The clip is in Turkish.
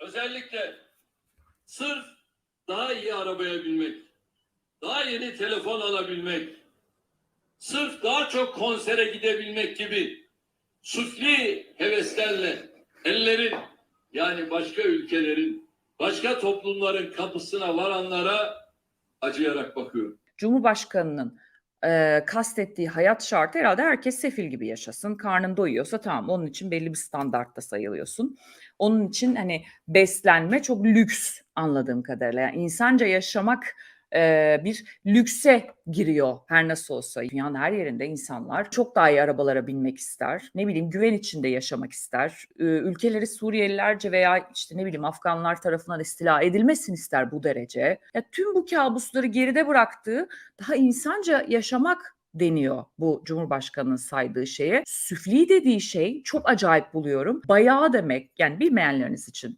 Özellikle sırf daha iyi arabaya binmek, daha yeni telefon alabilmek, sırf daha çok konsere gidebilmek gibi süfli heveslerle ellerin yani başka ülkelerin, başka toplumların kapısına varanlara acıyarak bakıyorum. Cumhurbaşkanının e, kastettiği hayat şartı herhalde herkes sefil gibi yaşasın. Karnın doyuyorsa tamam onun için belli bir standartta sayılıyorsun. Onun için hani beslenme çok lüks anladığım kadarıyla. Yani insanca yaşamak bir lükse giriyor her nasıl olsa. Dünyanın her yerinde insanlar çok daha iyi arabalara binmek ister. Ne bileyim güven içinde yaşamak ister. Ülkeleri Suriyelilerce veya işte ne bileyim Afganlar tarafından istila edilmesin ister bu derece. Ya tüm bu kabusları geride bıraktığı daha insanca yaşamak deniyor bu Cumhurbaşkanı'nın saydığı şeye. Süfli dediği şey çok acayip buluyorum. Bayağı demek yani bilmeyenleriniz için